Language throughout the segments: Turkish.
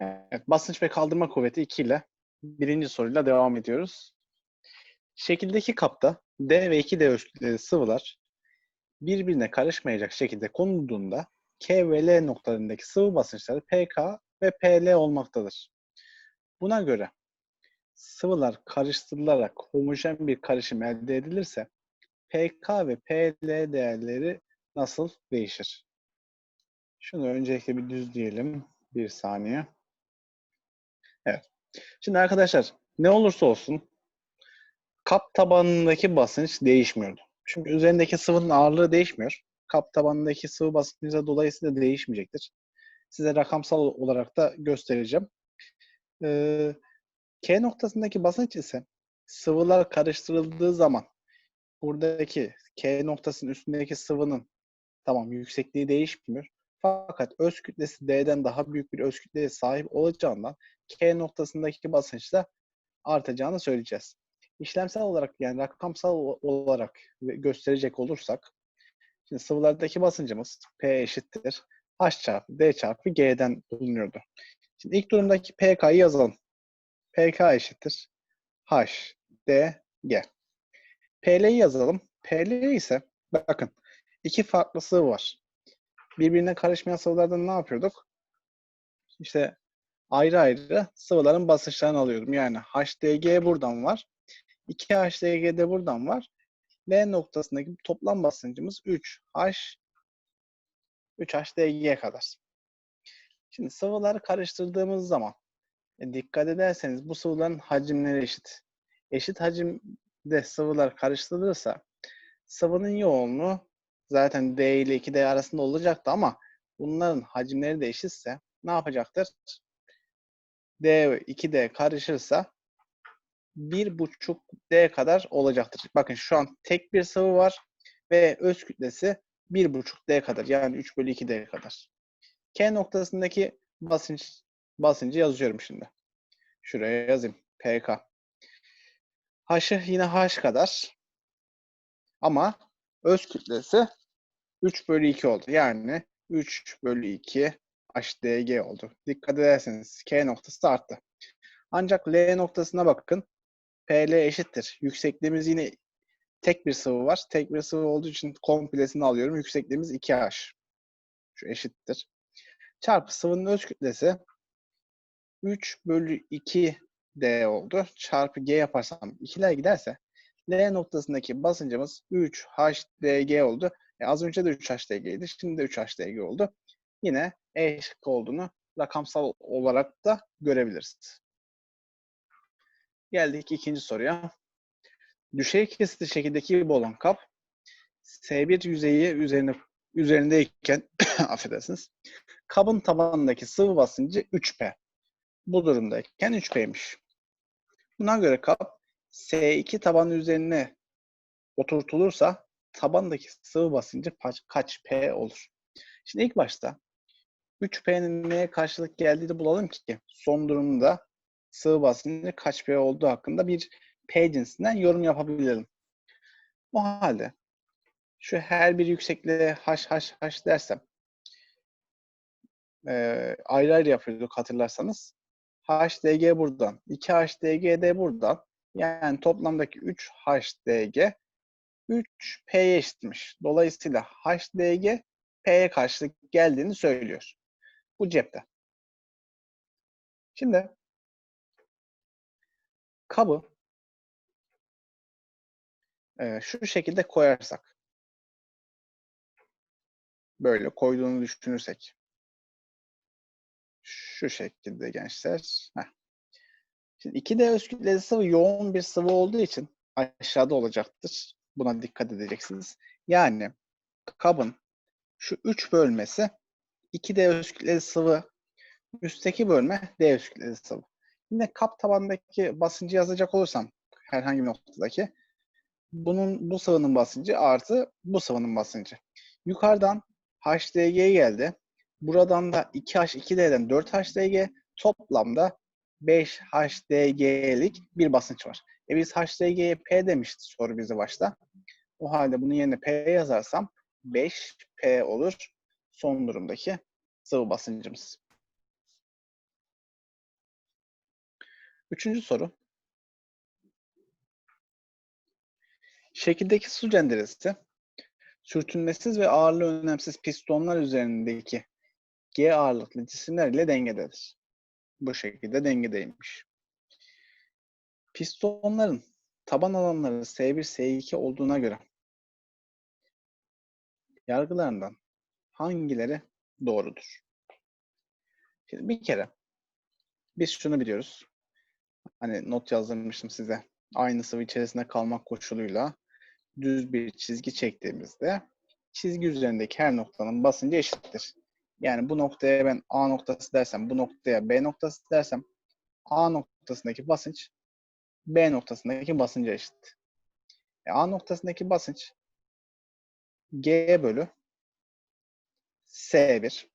Evet, basınç ve kaldırma kuvveti 2 ile birinci soruyla devam ediyoruz. Şekildeki kapta D ve 2D ölçüleri sıvılar birbirine karışmayacak şekilde konulduğunda K ve L noktalarındaki sıvı basınçları PK ve PL olmaktadır. Buna göre sıvılar karıştırılarak homojen bir karışım elde edilirse PK ve PL değerleri nasıl değişir? Şunu öncelikle bir düzleyelim. Bir saniye. Evet. Şimdi arkadaşlar ne olursa olsun kap tabanındaki basınç değişmiyordu. Çünkü üzerindeki sıvının ağırlığı değişmiyor. Kap tabanındaki sıvı basıncı dolayısıyla değişmeyecektir. Size rakamsal olarak da göstereceğim. Ee, K noktasındaki basınç ise sıvılar karıştırıldığı zaman buradaki K noktasının üstündeki sıvının tamam yüksekliği değişmiyor. Fakat öz kütlesi D'den daha büyük bir öz kütleye sahip olacağından K noktasındaki basınç da artacağını söyleyeceğiz. İşlemsel olarak yani rakamsal olarak gösterecek olursak şimdi sıvılardaki basıncımız P eşittir H çarpı D çarpı G'den bulunuyordu. Şimdi ilk durumdaki PK'yı yazalım. PK eşittir H D G. PL'yi yazalım. PL ise bakın iki farklı sıvı var. Birbirine karışmayan sıvılardan ne yapıyorduk? İşte ayrı ayrı sıvıların basınçlarını alıyordum. Yani HDG buradan var. 2 HDG de buradan var. L noktasındaki toplam basıncımız 3 H 3 HDG kadar. Şimdi sıvıları karıştırdığımız zaman e, dikkat ederseniz bu sıvıların hacimleri eşit. Eşit hacimde sıvılar karıştırılırsa sıvının yoğunluğu zaten D ile 2D arasında olacaktı ama bunların hacimleri de eşitse ne yapacaktır? D ve 2D karışırsa 1,5 D kadar olacaktır. Bakın şu an tek bir sıvı var ve öz kütlesi 1,5 D kadar. Yani 3 bölü 2 D kadar. K noktasındaki basınç basıncı yazıyorum şimdi. Şuraya yazayım. PK. H'ı yine H kadar. Ama öz kütlesi 3 bölü 2 oldu. Yani 3 bölü 2 HDG oldu. Dikkat ederseniz K noktası arttı. Ancak L noktasına bakın. PL eşittir. Yüksekliğimiz yine tek bir sıvı var. Tek bir sıvı olduğu için komplesini alıyorum. Yüksekliğimiz 2H. Şu eşittir. Çarpı sıvının öz kütlesi 3 bölü 2 D oldu. Çarpı G yaparsam 2'ler giderse L noktasındaki basıncımız 3 HDG oldu. E az önce de 3 HDG'ydi. Şimdi de 3 HDG oldu. Yine E şıkkı olduğunu rakamsal olarak da görebiliriz. Geldik ikinci soruya. Düşey kesitli şekildeki bir olan kap S1 yüzeyi üzerine üzerindeyken affedersiniz. Kabın tabanındaki sıvı basıncı 3P. Bu durumdayken 3P'ymiş. Buna göre kap S2 taban üzerine oturtulursa tabandaki sıvı basıncı kaç P olur? Şimdi ilk başta 3P'nin neye karşılık geldiğini bulalım ki son durumda sıvı basıncı kaç P olduğu hakkında bir P cinsinden yorum yapabilelim. O halde şu her bir yüksekliğe haş haş haş dersem e, ayrı ayrı yapıyorduk hatırlarsanız. HDG buradan, 2HDG de buradan. Yani toplamdaki 3HDG 3P'ye eşitmiş. Dolayısıyla HDG P'ye karşılık geldiğini söylüyor. Bu cepte. Şimdi kabı e, şu şekilde koyarsak böyle koyduğunu düşünürsek şu şekilde gençler. Heh. Şimdi 2D öz kütlesi sıvı yoğun bir sıvı olduğu için aşağıda olacaktır. Buna dikkat edeceksiniz. Yani kabın şu 3 bölmesi 2D öz kütleli sıvı üstteki bölme D öz kütleli sıvı. Yine kap tabandaki basıncı yazacak olursam herhangi bir noktadaki bunun bu sıvının basıncı artı bu sıvının basıncı. Yukarıdan HDG geldi. Buradan da 2H2D'den 4HDG toplamda 5HDG'lik bir basınç var. E biz HDG'ye P demişti soru bize başta. O halde bunun yerine P yazarsam 5P olur son durumdaki sıvı basıncımız. Üçüncü soru. Şekildeki su cenderesi sürtünmesiz ve ağırlığı önemsiz pistonlar üzerindeki G ağırlıklı cisimler ile dengededir. Bu şekilde dengedeymiş. Pistonların taban alanları S1, S2 olduğuna göre yargılarından hangileri doğrudur? Şimdi bir kere biz şunu biliyoruz. Hani not yazdırmıştım size. Aynı sıvı içerisinde kalmak koşuluyla düz bir çizgi çektiğimizde çizgi üzerindeki her noktanın basıncı eşittir. Yani bu noktaya ben A noktası dersem, bu noktaya B noktası dersem A noktasındaki basınç B noktasındaki basınca eşit. E, A noktasındaki basınç G bölü S1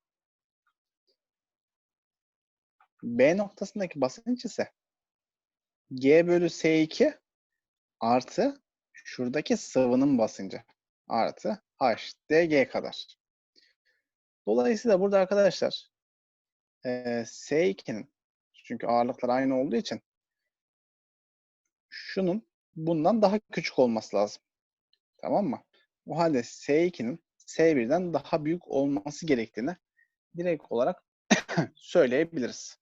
B noktasındaki basınç ise G bölü S2 artı şuradaki sıvının basıncı artı H dg kadar. Dolayısıyla burada arkadaşlar e, S2'nin çünkü ağırlıklar aynı olduğu için şunun bundan daha küçük olması lazım. Tamam mı? O halde S2'nin S1'den daha büyük olması gerektiğini direkt olarak söyleyebiliriz.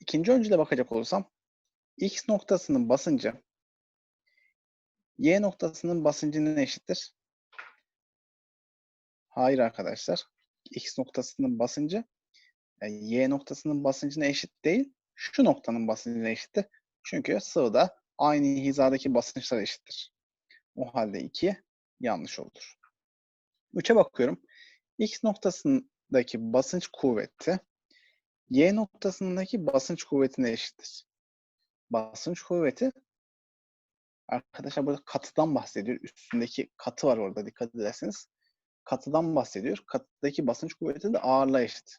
İkinci öncüle bakacak olursam X noktasının basıncı Y noktasının basıncına eşittir. Hayır arkadaşlar. X noktasının basıncı yani Y noktasının basıncına eşit değil. Şu noktanın basıncına eşittir. Çünkü sıvıda aynı hizadaki basınçlar eşittir. O halde 2 yanlış olur. 3'e bakıyorum. X noktasındaki basınç kuvveti Y noktasındaki basınç kuvvetine eşittir. Basınç kuvveti arkadaşlar burada katıdan bahsediyor. Üstündeki katı var orada dikkat ederseniz. Katıdan bahsediyor. Katıdaki basınç kuvveti de ağırlığa eşit.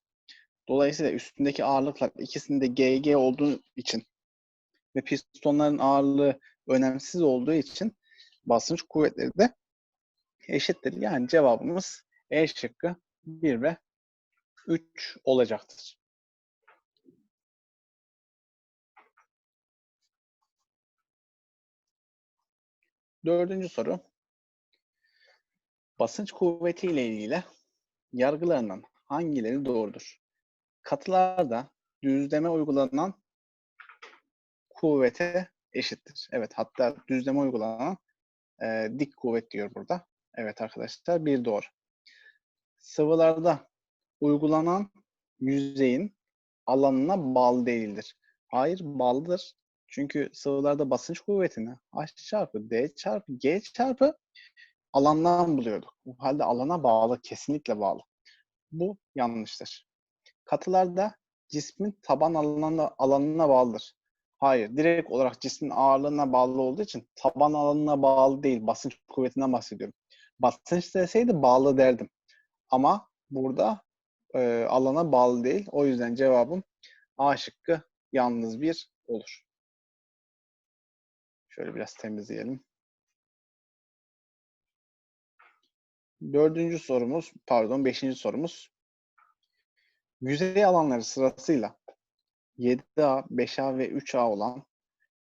Dolayısıyla üstündeki ağırlıklar ikisinde GG olduğu için ve pistonların ağırlığı önemsiz olduğu için basınç kuvvetleri de eşittir. Yani cevabımız E şıkkı 1 ve 3 olacaktır. Dördüncü soru. Basınç kuvveti ile ilgili yargılarından hangileri doğrudur? Katılarda düzleme uygulanan kuvvete eşittir. Evet hatta düzleme uygulanan e, dik kuvvet diyor burada. Evet arkadaşlar bir doğru. Sıvılarda uygulanan yüzeyin alanına bağlı değildir. Hayır bağlıdır. Çünkü sıvılarda basınç kuvvetini H çarpı D çarpı G çarpı alandan buluyorduk. Bu halde alana bağlı, kesinlikle bağlı. Bu yanlıştır. Katılarda cismin taban alanına, alanına bağlıdır. Hayır, direkt olarak cismin ağırlığına bağlı olduğu için taban alanına bağlı değil, basınç kuvvetinden bahsediyorum. Basınç deseydi bağlı derdim. Ama burada e, alana bağlı değil. O yüzden cevabım A şıkkı yalnız bir olur. Şöyle biraz temizleyelim. Dördüncü sorumuz, pardon beşinci sorumuz. Yüzey alanları sırasıyla 7A, 5A ve 3A olan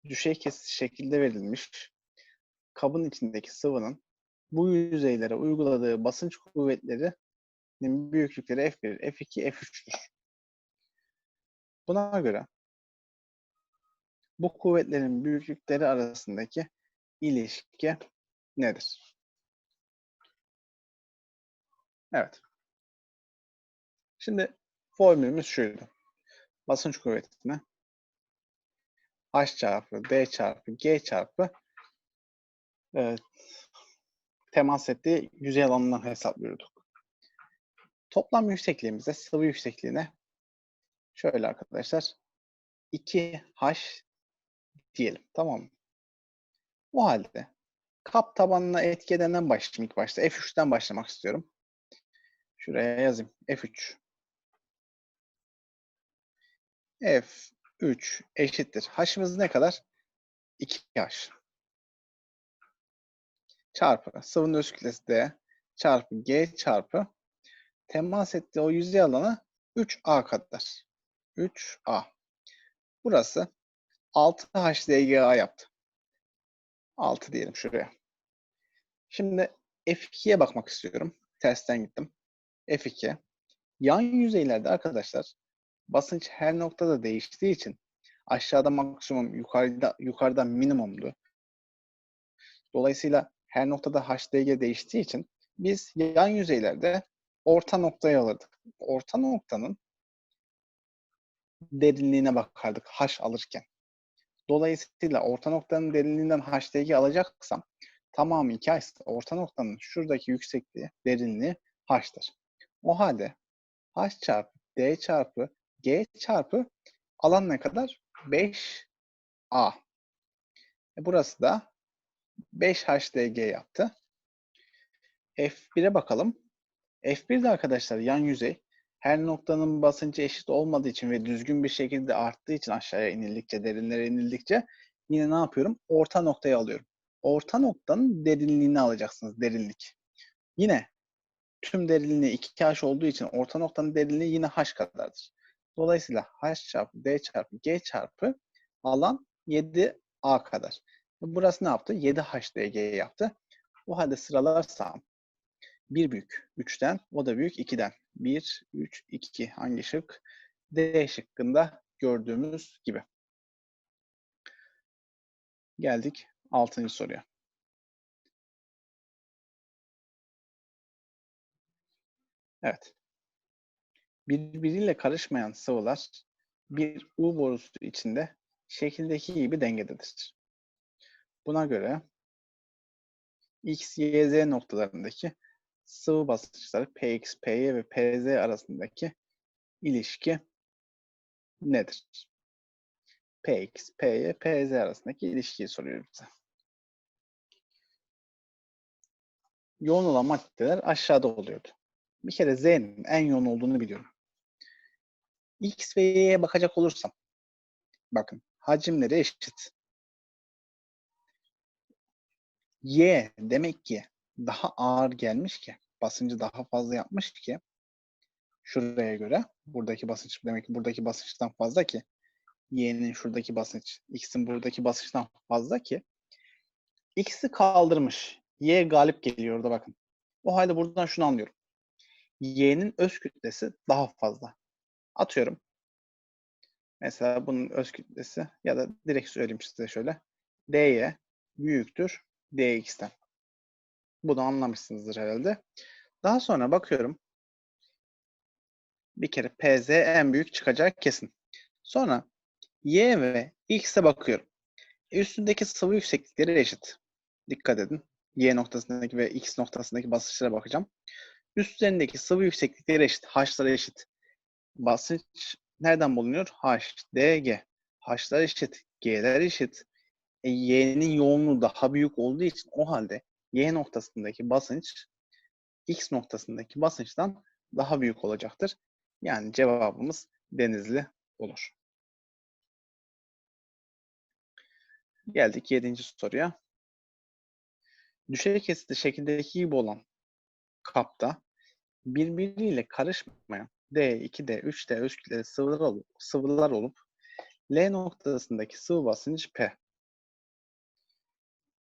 düşey kesit şekilde verilmiş kabın içindeki sıvının bu yüzeylere uyguladığı basınç kuvvetlerinin büyüklükleri F1, F2, F3'tür. Buna göre bu kuvvetlerin büyüklükleri arasındaki ilişki nedir? Evet. Şimdi formülümüz şuydu. Basınç kuvvetine H çarpı D çarpı G çarpı evet, temas ettiği yüzey alanından hesaplıyorduk. Toplam yüksekliğimizde sıvı yüksekliğine şöyle arkadaşlar 2H diyelim. Tamam mı? O halde kap tabanına etki edenden başlayayım ilk başta. F3'ten başlamak istiyorum. Şuraya yazayım. F3. F3 eşittir. H'ımız ne kadar? 2H. Çarpı sıvının öz kütlesi D çarpı G çarpı temas ettiği o yüzey alanı 3A kadar. 3A. Burası 6 HDGA yaptı. 6 diyelim şuraya. Şimdi F2'ye bakmak istiyorum. Tersten gittim. F2. Yan yüzeylerde arkadaşlar basınç her noktada değiştiği için aşağıda maksimum, yukarıda yukarıda minimumdu. Dolayısıyla her noktada HDG değiştiği için biz yan yüzeylerde orta noktayı alırdık. Orta noktanın derinliğine bakardık H alırken. Dolayısıyla orta noktanın derinliğinden HDG alacaksam tamamı 2 H orta noktanın şuradaki yüksekliği, derinliği H'tır. O halde H çarpı D çarpı G çarpı alan ne kadar? 5A. E burası da 5 HDG yaptı. F1'e bakalım. F1'de arkadaşlar yan yüzey her noktanın basıncı eşit olmadığı için ve düzgün bir şekilde arttığı için aşağıya inildikçe, derinlere inildikçe yine ne yapıyorum? Orta noktayı alıyorum. Orta noktanın derinliğini alacaksınız, derinlik. Yine tüm derinliği 2H olduğu için orta noktanın derinliği yine H kadardır. Dolayısıyla H çarpı D çarpı G çarpı alan 7A kadar. Burası ne yaptı? 7HDG yaptı. O halde sıralarsam 1 büyük 3'ten, o da büyük 2'den. 1, 3, 2 hangi şık? D şıkkında gördüğümüz gibi. Geldik 6. soruya. Evet. Birbiriyle karışmayan sıvılar bir U borusu içinde şekildeki gibi dengededir. Buna göre X, Y, Z noktalarındaki sıvı basınçları Px, Py ve Pz arasındaki ilişki nedir? Px, Py, Pz arasındaki ilişkiyi soruyor bize. Yoğun olan maddeler aşağıda oluyordu. Bir kere Z'nin en yoğun olduğunu biliyorum. X ve Y'ye bakacak olursam, bakın hacimleri eşit. Y demek ki daha ağır gelmiş ki, basıncı daha fazla yapmış ki şuraya göre buradaki basınç demek ki buradaki basınçtan fazla ki Y'nin şuradaki basınç, X'in buradaki basınçtan fazla ki X'i kaldırmış. Y galip geliyor orada bakın. O halde buradan şunu anlıyorum. Y'nin öz kütlesi daha fazla. Atıyorum. Mesela bunun öz kütlesi ya da direkt söyleyeyim size şöyle. Dy büyüktür dx'ten. Bunu anlamışsınızdır herhalde. Daha sonra bakıyorum. Bir kere pz en büyük çıkacak kesin. Sonra y ve x'e bakıyorum. E, üstündeki sıvı yükseklikleri eşit. Dikkat edin. Y noktasındaki ve X noktasındaki basınçlara bakacağım. Üstlerindeki sıvı yükseklikleri eşit. H'lar eşit. Basınç nereden bulunuyor? H, D, G. H'lar eşit. G'ler eşit. E, Y'nin yoğunluğu daha büyük olduğu için o halde Y noktasındaki basınç X noktasındaki basınçtan daha büyük olacaktır. Yani cevabımız Denizli olur. Geldik yedinci soruya. Düşey kesitli şekildeki gibi olan kapta birbiriyle karışmayan D, 2D, 3D ölçüleri sıvılar olup, sıvılar olup L noktasındaki sıvı basıncı P.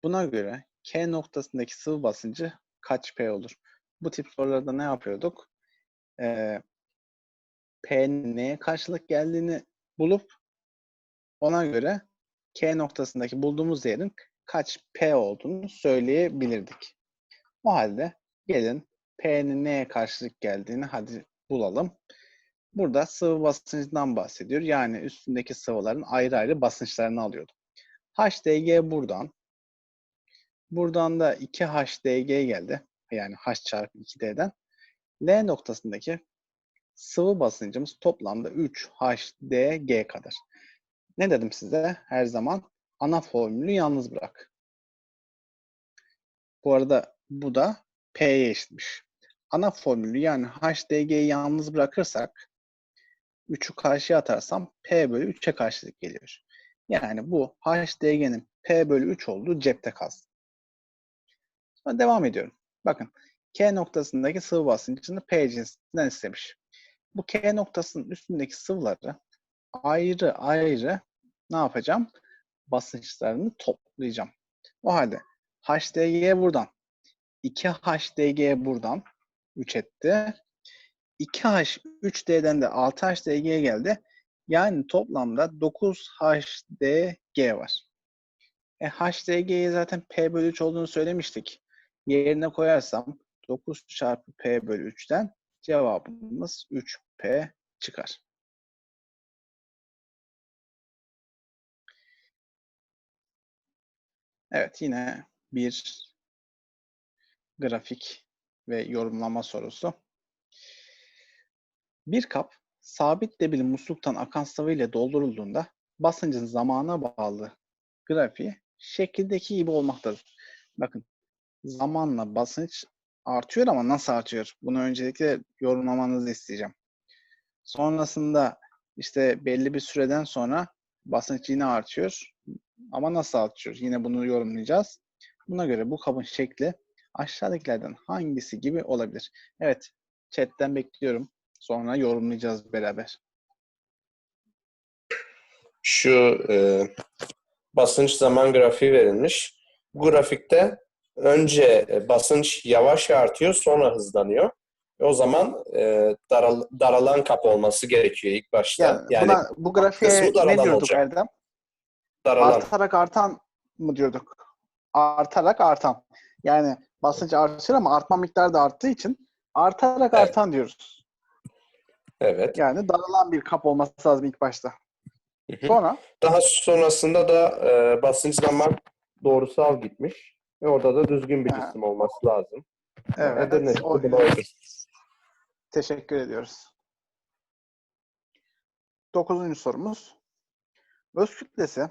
Buna göre K noktasındaki sıvı basıncı kaç P olur? Bu tip sorularda ne yapıyorduk? Ee, P'nin neye karşılık geldiğini bulup ona göre K noktasındaki bulduğumuz yerin kaç P olduğunu söyleyebilirdik. O halde gelin P'nin neye karşılık geldiğini hadi bulalım. Burada sıvı basıncından bahsediyor. Yani üstündeki sıvıların ayrı ayrı basınçlarını alıyordu. HDG buradan. Buradan da 2HDG geldi. Yani H çarpı 2D'den. L noktasındaki sıvı basıncımız toplamda 3HDG kadar. Ne dedim size? Her zaman ana formülü yalnız bırak. Bu arada bu da P'ye eşitmiş. Ana formülü yani HDG'yi yalnız bırakırsak 3'ü karşıya atarsam P bölü 3'e karşılık geliyor. Yani bu HDG'nin P bölü 3 olduğu cepte kalsın. Sonra devam ediyorum. Bakın K noktasındaki sıvı basıncını P cinsinden istemiş. Bu K noktasının üstündeki sıvıları ayrı ayrı ne yapacağım? Basınçlarını toplayacağım. O halde HDG buradan 2HDG buradan 3 etti. 2H 3D'den de 6HDG geldi. Yani toplamda 9HDG var. E, HDG'ye zaten P bölü 3 olduğunu söylemiştik. Yerine koyarsam 9 çarpı P bölü 3'ten cevabımız 3P çıkar. Evet yine bir grafik ve yorumlama sorusu. Bir kap sabit debili musluktan akan sıvı ile doldurulduğunda basıncın zamana bağlı grafiği şekildeki gibi olmaktadır. Bakın zamanla basınç artıyor ama nasıl artıyor? Bunu öncelikle yorumlamanızı isteyeceğim. Sonrasında işte belli bir süreden sonra basınç yine artıyor. Ama nasıl artıyor? Yine bunu yorumlayacağız. Buna göre bu kabın şekli aşağıdakilerden hangisi gibi olabilir? Evet, chatten bekliyorum. Sonra yorumlayacağız beraber. Şu e, basınç zaman grafiği verilmiş. Bu grafikte önce e, basınç yavaş artıyor, sonra hızlanıyor. E, O zaman e, daral, daralan kap olması gerekiyor ilk başta. Yani, Yani, buna, bu grafiğe ne diyorduk olacak. Erdem? daralan. Artarak artan mı diyorduk? Artarak artan. Yani basınç artıyor ama artma miktarı da arttığı için artarak Evet. artan diyoruz. Evet. Yani daralan bir kap olması lazım ilk başta. Sonra Daha sonrasında da e, basınç zaman doğrusal gitmiş. Ve orada da düzgün bir Ha. cisim olması lazım. evet, o- işte bunu oydu. teşekkür ediyoruz. Dokuzuncu sorumuz. Öz kütlesi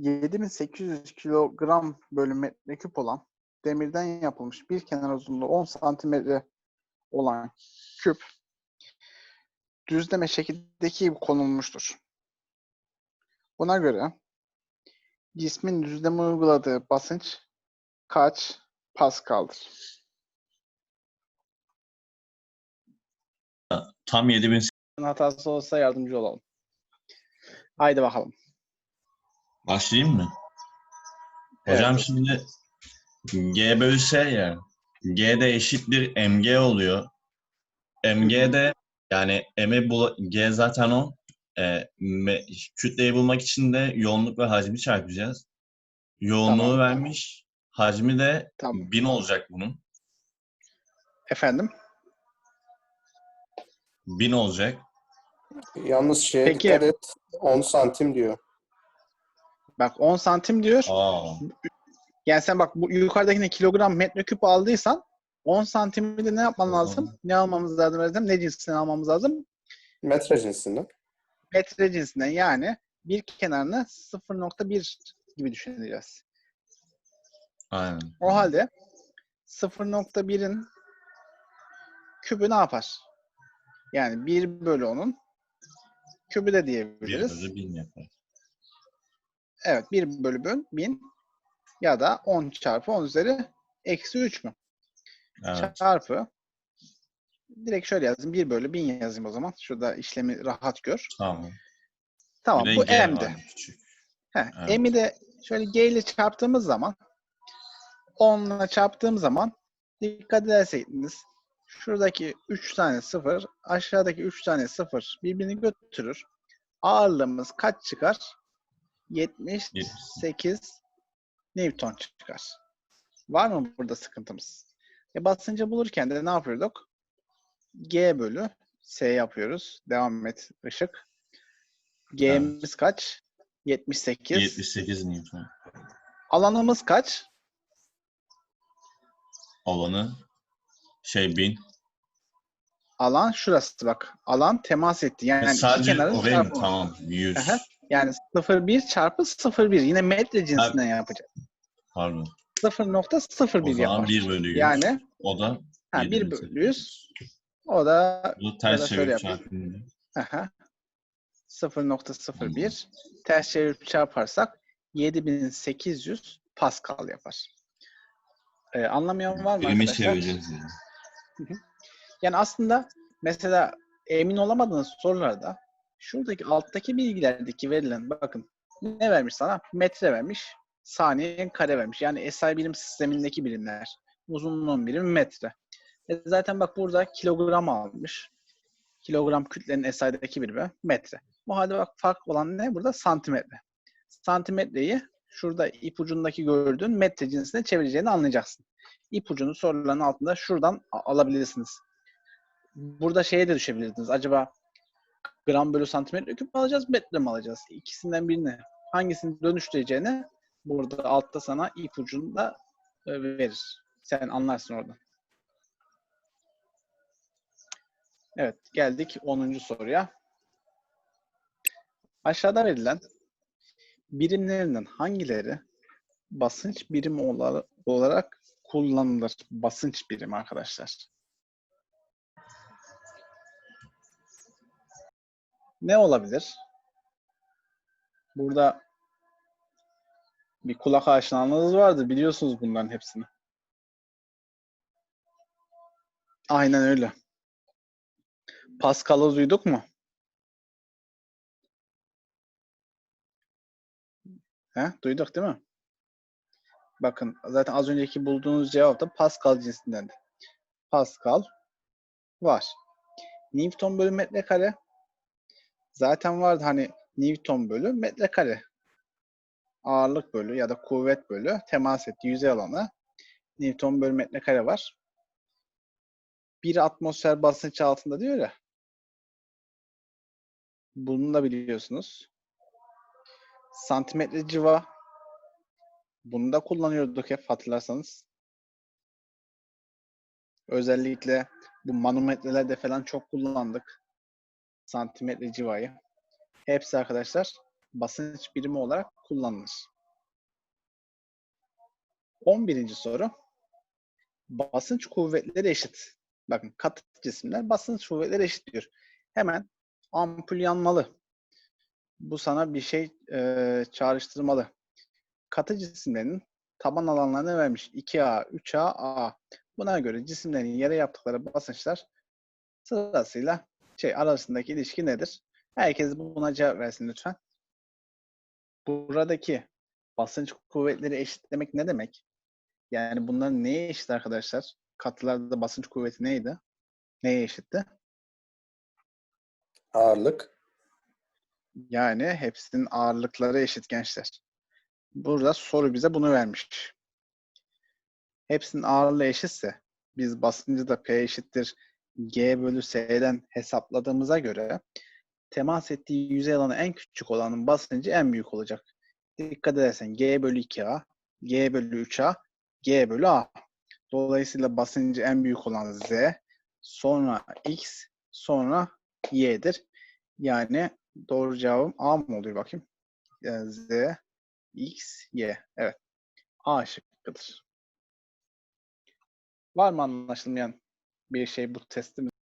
7800 kilogram bölü metreküp olan demirden yapılmış bir kenar uzunluğu 10 santimetre olan küp düzleme şekildeki gibi konulmuştur. Buna göre cismin düzleme uyguladığı basınç kaç paskaldır? Tam 7000 Hatası olsa yardımcı olalım. Haydi bakalım. Başlayayım mı? Evet. Hocam şimdi G bölü S ya. G de eşittir mg oluyor. mg de yani m'i bul G zaten o. E, me- kütleyi bulmak için de yoğunluk ve hacmi çarpacağız. Yoğunluğu Tamam. vermiş. Hacmi de Tamam. 1000 olacak bunun. Efendim? 1000 olacak. Yalnız Peki. dikkat et. 10 santim diyor. Bak 10 santim diyor. Aa, Yani sen bak bu yukarıdakine kilogram metreküp aldıysan 10 santimi de ne yapman lazım? Ne almamız lazım Erdem? Ne cinsinden almamız lazım? Metre cinsinden. Metre cinsinden yani bir kenarını 0.1 gibi düşüneceğiz. aynen. O halde 0.1'in kübü ne yapar? Yani 1 bölü 10'un kübü de 1 diyebiliriz. bölü 1000 yapar. Evet 1 bölü 1000 ya da 10 çarpı 10 üzeri eksi 3 mü? Evet. Çarpı direkt şöyle yazayım. 1 bölü 1000 yazayım o zaman. Şurada işlemi rahat gör. Tamam. Tamam de bu M'di. Heh, Evet. M'i de şöyle G ile çarptığımız zaman 10 ile çarptığım zaman dikkat ederseniz şuradaki 3 tane 0 aşağıdaki 3 tane 0 birbirini götürür. Ağırlığımız kaç çıkar? 78 Newton çıkar. Var mı burada sıkıntımız? E basıncı bulurken de ne yapıyorduk? G bölü S yapıyoruz. Devam et ışık. G'miz kaç? 78. 78 Newton. Alanımız kaç? Alanı şey 1000. Alan şurası bak. Alan temas etti. Yani iki Sadece kenarın oraya mı? Tamam. 100. Aha. Yani 0,1 çarpı 0,1. Yine metre cinsinden yapacağız. Pardon. 0.01 O zaman yapar. 1 bölü 100. Yani o da ha, 1 1 bölü 100. O da Bu Ya da ters çarpınca. aha, 0.01 ters çevirip çarparsak 7800 Pascal yapar. Ee, anlamayan var mı Birimi arkadaşlar? çevireceğiz yani. Yani aslında mesela emin olamadığınız sorularda Şuradaki alttaki bilgilerdeki verilen bakın ne vermiş sana? Metre vermiş, saniye kare vermiş. Yani SI birim sistemindeki birimler. Uzunluğun birimi metre. E zaten bak burada kilogram almış. Kilogram kütlenin SI'deki birimi metre. Bu halde bak fark olan ne? Burada santimetre. Santimetreyi şurada ipucundaki gördüğün metre cinsine çevireceğini anlayacaksın. İpucunu soruların altında şuradan alabilirsiniz. Burada şeye de düşebilirsiniz. Acaba gram bölü santimetre küp mü alacağız, metre mi alacağız? İkisinden birini hangisini dönüştüreceğini burada altta sana ipucunda e, verir. Sen anlarsın oradan. Evet, geldik 10. soruya. Aşağıda verilen birimlerinden hangileri basınç birimi ola- olarak kullanılır? Basınç birimi arkadaşlar. Ne olabilir? Burada bir kulak aşinalığınız vardı. Biliyorsunuz bunların hepsini. Aynen öyle. Pascal'ı duyduk mu? He, duyduk değil mi? Bakın zaten az önceki bulduğunuz cevap da Pascal cinsindendi. Pascal var. Newton bölü metrekare zaten vardı hani Newton bölü metrekare. Ağırlık bölü ya da kuvvet bölü temas ettiği yüzey alanı Newton bölü metrekare var. Bir atmosfer basınç altında diyor ya. Bunu da biliyorsunuz. Santimetre civa. Bunu da kullanıyorduk hep hatırlarsanız. Özellikle bu manometrelerde falan çok kullandık. Santimetre civayı. Hepsi arkadaşlar basınç birimi olarak kullanılır. 11. soru. Basınç kuvvetleri eşit. Bakın katı cisimler basınç kuvvetleri eşit diyor. Hemen ampul yanmalı. Bu sana bir şey e, çağrıştırmalı. Katı cisimlerin taban alanlarını vermiş. 2A, 3A, A. Buna göre cisimlerin yere yaptıkları basınçlar sırasıyla şey arasındaki ilişki nedir? Herkes buna cevap versin lütfen. Buradaki basınç kuvvetleri eşitlemek ne demek? Yani bunların neye eşit arkadaşlar? Katılarda basınç kuvveti neydi? Neye eşitti? Ağırlık. Yani hepsinin ağırlıkları eşit gençler. Burada soru bize bunu vermiş. Hepsinin ağırlığı eşitse biz basıncı da P eşittir G bölü S'den hesapladığımıza göre temas ettiği yüzey alanı en küçük olanın basıncı en büyük olacak. Dikkat edersen G bölü 2A, G bölü 3A, G bölü A. Dolayısıyla basıncı en büyük olan Z, sonra X, sonra Y'dir. Yani doğru cevabım A mı oluyor bakayım? Yani Z, X, Y. Evet. A şıkkıdır. Var mı anlaşılmayan bir şey bu testimizde?